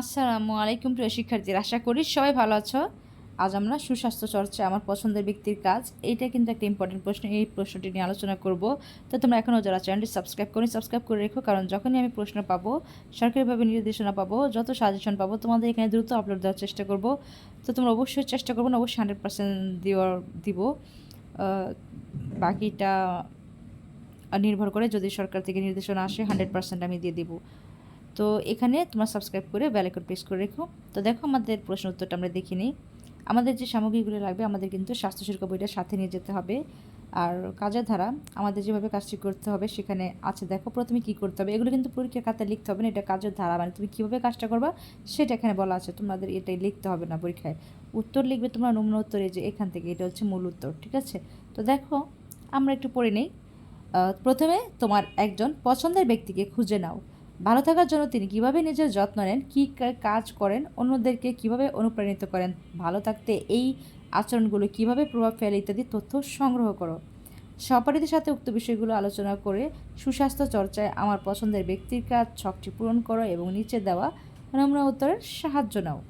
আসসালামু আলাইকুম প্রিয় শিক্ষার্থীরা, আশা করি সবাই ভালো আছো। আজ আমরা সুস্বাস্থ্য চর্চা, আমার পছন্দের ব্যক্তির কাজ, এইটা কিন্তু একটা ইম্পর্টেন্ট প্রশ্ন, এই প্রশ্নটি নিয়ে আলোচনা করব। তো তোমরা এখনও যারা চ্যানেলটি সাবস্ক্রাইব করি সাবস্ক্রাইব করে রেখো, কারণ যখনই আমি প্রশ্ন পাবো, সরকারিভাবে নির্দেশনা পাবো, যত সাজেশন পাবো, তোমাদের এখানে দ্রুত আপলোড দেওয়ার চেষ্টা করব। তো তোমরা অবশ্যই চেষ্টা করব না, অবশ্যই হান্ড্রেড পার্সেন্ট দেওয়ার, দিব। বাকিটা নির্ভর করে যদি সরকার থেকে নির্দেশনা আসে হান্ড্রেড পার্সেন্ট আমি দিয়ে দিব। তো এখানে তোমরা সাবস্ক্রাইব করে বেলাইকন প্রেস করে রেখো। তো দেখো আমাদের প্রশ্ন উত্তরটা আমরা দেখে নিই। আমাদের যে সামগ্রীগুলো লাগবে, আমাদের কিন্তু স্বাস্থ্য সুরক্ষা বইটা সাথে নিয়ে যেতে হবে। আর কাজের ধারা, আমাদের যেভাবে কাজটি করতে হবে সেখানে আছে। দেখো, প্রথমে কি করতে হবে? এগুলো কিন্তু পরীক্ষার খাতায় লিখতে হবে না, এটা কাজের ধারা। মানে তুমি কীভাবে কাজটা করবা, সেটা এখানে বলা আছে। তোমাদের এটাই লিখতে হবে না পরীক্ষায়। উত্তর লিখবে তোমরা নমুনা উত্তরে যে এখান থেকে, এটা হচ্ছে মূল উত্তর, ঠিক আছে? তো দেখো, আমরা একটু পড়ে নেই। প্রথমে তোমার একজন পছন্দের ব্যক্তিকে খুঁজে নাও। ভালো থাকার জন্য তিনি কীভাবে নিজের যত্ন নেন, কী কাজ করেন, অন্যদেরকে কীভাবে অনুপ্রাণিত করেন, ভালো থাকতে এই আচরণগুলো কীভাবে প্রভাব ফেলে ইত্যাদি তথ্য সংগ্রহ করো। সহপাঠীদের সাথে উক্ত বিষয়গুলো আলোচনা করে সুস্বাস্থ্য চর্চায় আমার পছন্দের ব্যক্তির কাজ ছকটি পূরণ করো এবং নিচে দেওয়া নমুনা উত্তরের সাহায্য নাও।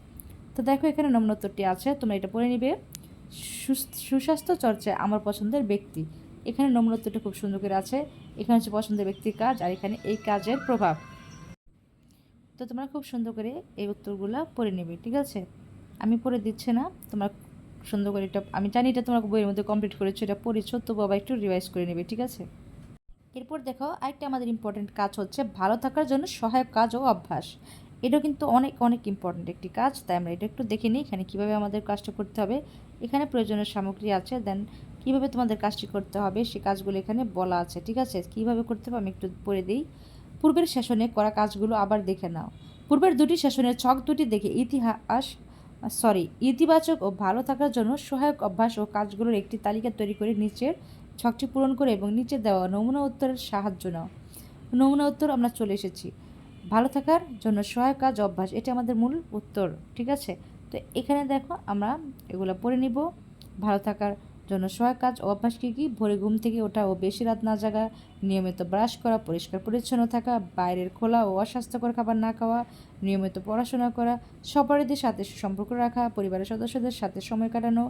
তো দেখো এখানে নমুনা উত্তরটি আছে, তোমরা এটা পড়ে নিবে। সুস- সুস্বাস্থ্য চর্চায় আমার পছন্দের ব্যক্তি। এখানে নমুনা উত্তরটা খুব সুন্দর করে আছে। এখানে হচ্ছে পছন্দের ব্যক্তির কাজ আর এখানে এই কাজের প্রভাব। তো তোমরা খুব সুন্দর করে এই উত্তরগুলো পড়ে নেবে, ঠিক আছে? আমি পড়ে দিচ্ছি না, তোমরা সুন্দর করে এটা, আমি জানি এটা তোমরা বইয়ের মধ্যে কমপ্লিট করেছ, এটা পড়েছো তবু আবার একটু রিভাইজ করে নেবে, ঠিক আছে? এরপর দেখো, আরেকটা আমাদের ইম্পর্টেন্ট কাজ হচ্ছে ভালো থাকার জন্য সহায়ক কাজ ও অভ্যাস। এটাও কিন্তু অনেক অনেক ইম্পর্টেন্ট একটি কাজ, তাই আমরা এটা একটু দেখে নিই এখানে কীভাবে আমাদের কাজটা করতে হবে। এখানে প্রয়োজনীয় সামগ্রী আছে, দেন কীভাবে তোমাদের কাজটি করতে হবে, সে কাজগুলো এখানে বলা আছে, ঠিক আছে? কীভাবে করতে হবে আমি একটু পড়ে দিই। পূর্বের সেশনে করা কাজগুলো আবার দেখে নাও। পূর্বের দুটি সেশনের ছক দুটি দেখে ইতিহাস, সরি, ইতিবাচক ও ভালো থাকার জন্য সহায়ক অভ্যাস ও কাজগুলোর একটি তালিকা তৈরি করে নিচের ছকটি পূরণ করে এবং নিচে দেওয়া নমুনা উত্তরের সাহায্য নাও। নমুনা উত্তর আমরা চলে এসেছি। ভালো থাকার জন্য সহায়ক কাজ অভ্যাস, এটা আমাদের মূল উত্তর, ঠিক আছে? তো এখানে দেখো আমরা এগুলো পড়ে নিব। ভালো থাকার জন্য সহায়ক কাজ অভ্যাস কী কী ভোরে ঘুম থেকে ওঠা ও বেশি রাত না জাগা, নিয়মিত ব্রাশ করা, পরিষ্কার পরিচ্ছন্ন থাকা, বাইরের খোলা ও অস্বাস্থ্যকর খাবার না খাওয়া, নিয়মিত পড়াশোনা করা সপরিদের সাথে সুসম্পর্ক রাখা, পরিবারের সদস্যদের সাথে সময় কাটানো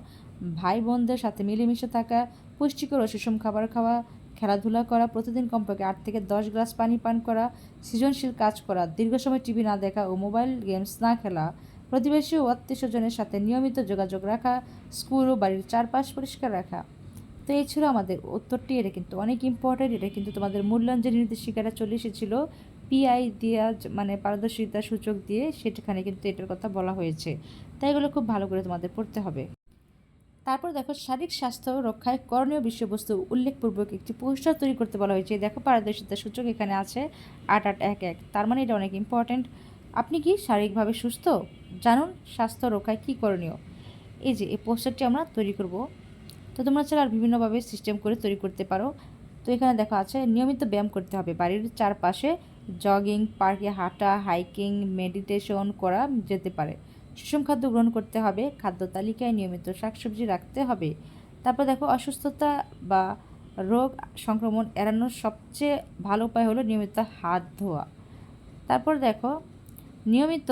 ভাই বোনদের সাথে মিলেমিশে থাকা, পুষ্টিকর ও সুষম খাবার খাওয়া, খেলাধুলা করা, প্রতিদিন কমপক্ষে আট থেকে দশ গ্লাস পানি পান করা, সৃজনশীল কাজ করা, দীর্ঘ সময় টিভি না দেখা ও মোবাইল গেমস না খেলা প্রতিবেশী ও আত্মীয় স্বজনের সাথে নিয়মিত যোগাযোগ রাখা, স্কুল ও বাড়ির চারপাশ পরিষ্কার রাখা। তো এই ছিল আমাদের উত্তরটি। এটা কিন্তু অনেক ইম্পর্টেন্ট এটা কিন্তু তোমাদের মূল্যায়ন যে নির্দেশিকাটা চলে এসেছিল পিআই দেওয়া মানে পারদর্শিতা সূচক দিয়ে সেটাখানে কিন্তু এটার কথা বলা হয়েছে। তাই এগুলো খুব ভালো করে তোমাদের পড়তে হবে। তারপর দেখো, শারীরিক স্বাস্থ্য রক্ষায় করণীয় বিষয়বস্তু উল্লেখপূর্বক একটি পোস্টার তৈরি করতে বলা হয়েছে। দেখো, পারদর্শিতা সূচক এখানে আছে আট আট এক এক। তার মানে এটা অনেক ইম্পর্ট্যান্ট আপনি কি শারীরিকভাবে সুস্থ? জানুন স্বাস্থ্য রক্ষায় কী করণীয়? এই যে, এই পোস্টারটি আমরা তৈরি করব। তো তোমরা চাইলে আর বিভিন্নভাবে সিস্টেম করে তৈরি করতে পারো। তো এখানে দেখা আছে, নিয়মিত ব্যায়াম করতে হবে। বাড়ির চারপাশে জগিং পার্কে হাঁটা হাইকিং মেডিটেশন করা যেতে পারে। সুষম খাদ্য গ্রহণ করতে হবে। খাদ্য তালিকায় নিয়মিত শাকসবজি রাখতে হবে। তারপর দেখো, অসুস্থতা বা রোগ সংক্রমণ এড়ানোর সবচেয়ে ভালো উপায় হলো নিয়মিত হাত ধোয়া। তারপর দেখো নিয়মিত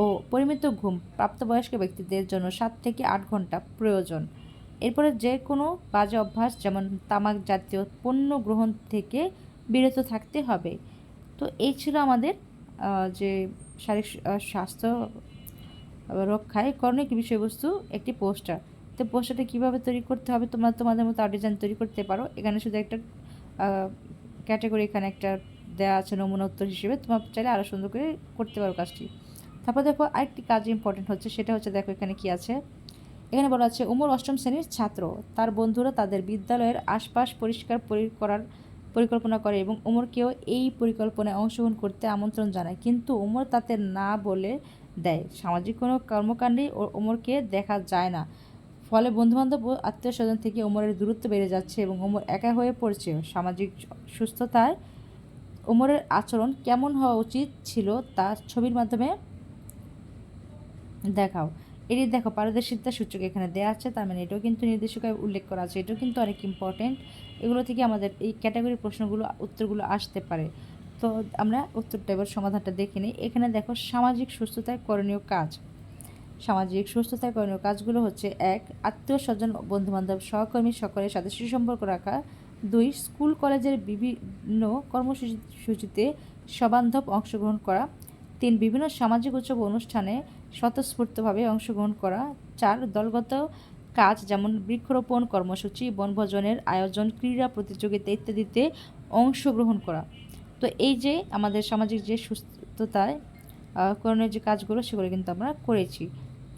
ও পরিমিত ঘুম প্রাপ্তবয়স্ক ব্যক্তিদের জন্য সাত থেকে আট ঘণ্টা প্রয়োজন। এরপরে যে কোনো বাজে অভ্যাস, যেমন তামাক জাতীয় পণ্য গ্রহণ থেকে বিরত থাকতে হবে। তো এই ছিল আমাদের যে শারীরিক স্বাস্থ্য রক্ষায় করণিক বিষয়বস্তু, একটি পোস্টার। তো পোস্টারটা কীভাবে তৈরি করতে হবে? তোমরা তোমাদের মতো আর্ট ডিজাইন তৈরি করতে পারো। এখানে শুধু একটা ক্যাটাগরি এখানে একটা দেওয়া আছে নমুনা উত্তর হিসেবে, তোমার চাইলে আরও সুন্দর করে করতে পারো কাজটি। তারপর দেখো, আরেকটি কাজ ইম্পর্টেন্ট হচ্ছে, সেটা হচ্ছে দেখো এখানে কি আছে? এখানে বলা আছে, উমর অষ্টম শ্রেণির ছাত্র। তার বন্ধুরা তাদের বিদ্যালয়ের আশপাশ পরিষ্কার পরি- করার পরিকল্পনা করে এবং ওমরকেও এই পরিকল্পনায় অংশগ্রহণ করতে আমন্ত্রণ জানায়। কিন্তু ওমর তাতে না বলে দেয়। সামাজিক কোনো কর্মকাণ্ডেই ও- ওমরকে দেখা যায় না। ফলে বন্ধুবান্ধব ও আত্মীয় স্বজন থেকে ওমরের দূরত্ব বেড়ে যাচ্ছে এবং ওমর একা হয়ে পড়ছে। সামাজিক সুস্থতায় ওমরের আচরণ কেমন হওয়া উচিত ছিল তা ছবির মাধ্যমে দেখাও। এটি দেখো, পারদর্শিতা সূচক এখানে দেওয়া আছে, তার মানে এটাও কিন্তু নির্দেশিকায় উল্লেখ করা আছে, এটাও কিন্তু অনেক ইম্পর্টেন্ট এগুলো থেকে আমাদের এই ক্যাটাগরির প্রশ্নগুলো, উত্তরগুলো আসতে পারে। তো আমরা উত্তরটা এবার সমাধানটা দেখে নিই। এখানে দেখো, সামাজিক সুস্থতায় করণীয় কাজ। সামাজিক সুস্থতায় করণীয় কাজগুলো হচ্ছে, এক, আত্মীয় স্বজন, বন্ধুবান্ধব, সহকর্মী, সকলের সাথে সুসম্পর্ক রাখা। দুই, স্কুল, কলেজের বিভিন্ন কর্মসূচিতে সবান্ধব অংশগ্রহণ করা। তিন, বিভিন্ন সামাজিক উৎসব অনুষ্ঠানে স্বতঃস্ফূর্তভাবে অংশগ্রহণ করা। চার, দলগত কাজ যেমন বৃক্ষরোপণ কর্মসূচি, বনভোজনের আয়োজন, ক্রীড়া প্রতিযোগিতা ইত্যাদিতে অংশগ্রহণ করা। তো এই যে আমাদের সামাজিক যে সুস্থতায় করণীয় যে কাজগুলো, সেগুলো কিন্তু আমরা করেছি।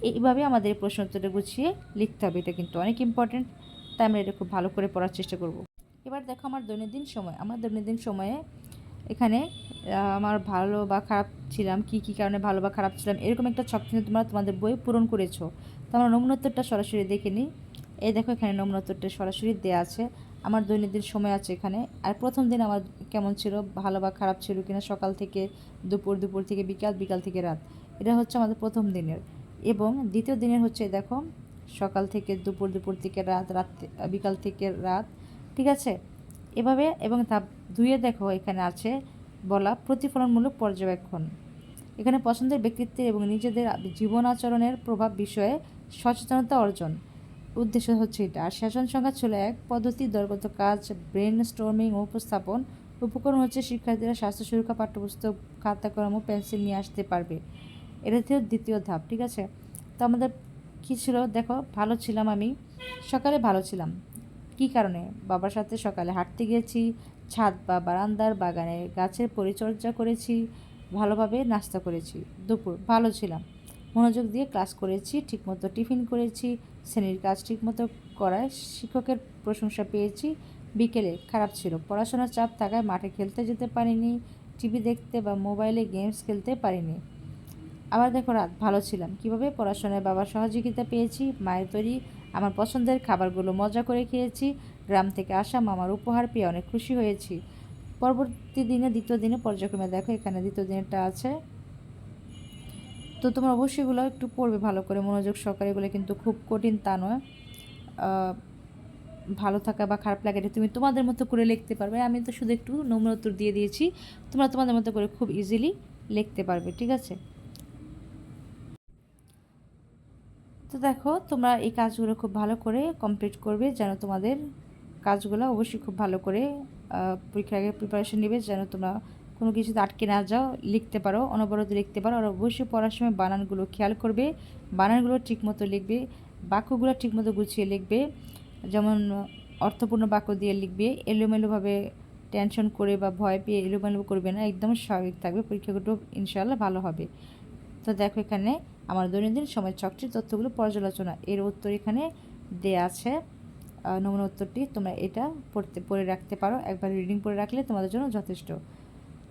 এইভাবে আমাদের এই প্রশ্ন উত্তরটা গুছিয়ে লিখতে হবে। এটা কিন্তু অনেক ইম্পর্টেন্ট তাই আমরা এটা খুব ভালো করে পড়ার চেষ্টা করব। এবার দেখো আমার দৈনন্দিন সময়। আমার দৈনন্দিন সময়ে এখানে আমার ভালো বা খারাপ ছিলাম, কি কি কারণে ভালো বা খারাপ ছিলাম, এরকম একটা ছক কিন্তু তোমরা তোমাদের বই পূরণ করেছ। তো আমরা নমুনোত্তরটা সরাসরি দেখে নিই। এই দেখো এখানে নমুনোত্তরটা সরাসরি দেওয়া আছে। আমার দৈনন্দিন সময় আছে এখানে। আর প্রথম দিন আমার কেমন ছিল? ভালো বা খারাপ ছিল কিনা? সকাল থেকে দুপুর দুপুর থেকে বিকাল বিকাল থেকে রাত। এটা হচ্ছে আমাদের প্রথম দিনের। এবং দ্বিতীয় দিনের হচ্ছে, দেখো, সকাল থেকে দুপুর দুপুর থেকে রাত রাত বিকাল থেকে রাত ঠিক আছে? এভাবে এবং ধাপ দুইয়ে দেখো এখানে আছে বলা প্রতিফলনমূলক পর্যবেক্ষণ। এখানে পছন্দের ব্যক্তিত্বের এবং নিজেদের জীবন আচরণের প্রভাব বিষয়ে সচেতনতা অর্জন। উদ্দেশ্য হচ্ছে এটা। আর সেশন সংখ্যা ছিল এক পদ্ধতি, দলগত কাজ ব্রেন স্টর্মিং ও উপস্থাপন। উপকরণ হচ্ছে শিক্ষার্থীরা স্বাস্থ্য সুরক্ষা পাঠ্যপুস্তক খাতা কলম ও পেন্সিল নিয়ে আসতে পারবে। এটা হচ্ছে দ্বিতীয় ধাপ, ঠিক আছে? তো আমাদের কী ছিল? দেখো, ভালো ছিলাম আমি। সকালে ভালো ছিলাম। কী কারণে? বাবার সাথে সকালে হাঁটতে গিয়েছি, ছাদ বা বারান্দার বাগানে গাছের পরিচর্যা করেছি, ভালোভাবে নাস্তা করেছি, দুপুর ভালো ছিলাম। মনোযোগ দিয়ে ক্লাস করেছি, ঠিকমতো টিফিন করেছি, শ্রেণির কাজ ঠিকমতো করায় শিক্ষকের প্রশংসা পেয়েছি। বিকেলে খারাপ ছিল, পড়াশোনার চাপ থাকায় মাঠে খেলতে যেতে পারিনি, টিভি দেখতে বা মোবাইলে গেমস খেলতে পারিনি। আবার দেখো রাত, ভালো ছিলাম। কীভাবে? পড়াশোনায় বাবার সহযোগিতা পেয়েছি, মায়ের তৈরি আমার পছন্দের খাবারগুলো মজা করে খেয়েছি। গ্রাম থেকে আসা মামার উপহার পেয়ে অনেক খুশি হয়েছি। পরবর্তী দিনে, দ্বিতীয় দিনে পর্যায়ক্রমে দেখো, এখানে দ্বিতীয় দিনেরটা আছে। তো তোমরা অবশ্যই এগুলো একটু পড়বে ভালো করে, মনোযোগ সহকারে। এগুলো কিন্তু খুব কঠিন তা নয়। ভালো থাকা বা খারাপ লাগে তুমি তোমাদের মতো করে লিখতে পারবে। আমি তো শুধু একটু নম্র উত্তর দিয়ে দিয়েছি। তোমরা তোমাদের মতো করে খুব ইজিলি লিখতে পারবে, ঠিক আছে? তো দেখো, তোমরা এই কাজগুলো খুব ভালো করে কমপ্লিট করবে যেন তোমাদের কাজগুলো অবশ্যই খুব ভালো করে পরীক্ষার আগে প্রিপারেশন নেবে যেন তোমরা কোনো কিছুতে আটকে না যাও, লিখতে পারো, অনবরত লিখতে পারো। আর অবশ্যই পড়ার সময় বানানগুলো খেয়াল করবে, বানানগুলো ঠিকমতো লিখবে, বাক্যগুলো ঠিকমতো গুছিয়ে লিখবে, যেমন অর্থপূর্ণ বাক্য দিয়ে লিখবে, এলোমেলোভাবে টেনশন করে বা ভয় পেয়ে এলোমেলো করবে না, একদম স্বাভাবিক থাকবে, পরীক্ষাগুলো ইনশাল্লাহ ভালো হবে। তো দেখো এখানে আমার দৈনন্দিন সময় চক্রের তথ্যগুলো পর্যালোচনা। এর উত্তর এখানে দেয়া আছে। নমুনা উত্তরটি তোমরা এটা পড়তে, পড়ে রাখতে পারো। একবার রিডিং পড়ে রাখলে তোমাদের জন্য যথেষ্ট।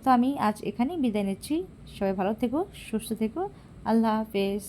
তো আমি আজ এখানেই বিদায় নিচ্ছি। সবাই ভালো থেকো, সুস্থ থেকো। আল্লাহ হাফেজ।